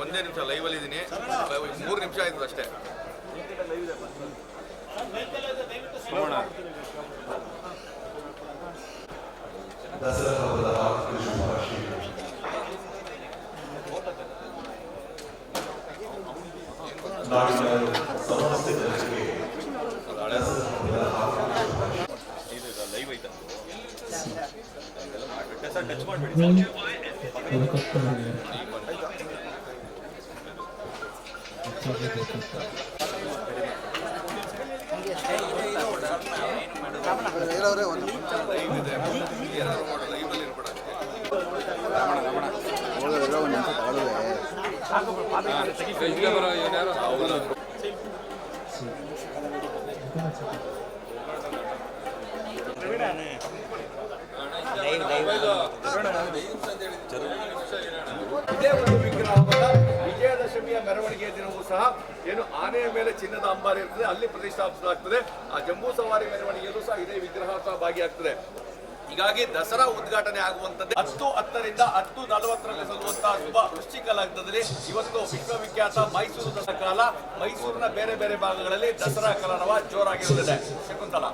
ಒಂದೇ ನಿಮಿಷ ಲೈವಲ್ ಇದೀನಿ. ಮೂರು ನಿಮಿಷ ಆಯ್ತು ಅಷ್ಟೇ. ನಾಡಿನ Gracias. ವಿಜಯದಶಮಿಯ ಮೆರವಣಿಗೆಯ ದಿನವೂ ಸಹ ಏನು ಆನೆಯ ಮೇಲೆ ಚಿನ್ನದ ಅಂಬಾರಿ ಇರ್ತದೆ, ಅಲ್ಲಿ ಪ್ರತಿಷ್ಠಾಪಿಸಲಾಗ್ತದೆ. ಆ ಜಂಬೂ ಸವಾರಿ ಮೆರವಣಿಗೆಯಲ್ಲೂ ಸಹ ಇದೇ ವಿಗ್ರಹ ಸಹ ಭಾಗಿಯಾಗ್ತದೆ. ಹೀಗಾಗಿ ದಸರಾ ಉದ್ಘಾಟನೆ ಆಗುವಂತದ್ದು ಹತ್ತು ಹತ್ತರಿಂದ ಹತ್ತು ನಲವತ್ತರಲ್ಲಿ ಸಲ್ಲುವಂತಹ ಶುಭ ವೃಶ್ಚಿಕ ಲಗ್ನದಲ್ಲಿ ಇವತ್ತು ವಿಶ್ವವಿಖ್ಯಾತ ಮೈಸೂರು ದಸರಾ ಕಾಲ. ಮೈಸೂರಿನ ಬೇರೆ ಬೇರೆ ಭಾಗಗಳಲ್ಲಿ ದಸರಾ ಕಲರವ ಜೋರಾಗಿರುತ್ತದೆ ಶಕುಂತಲಾ.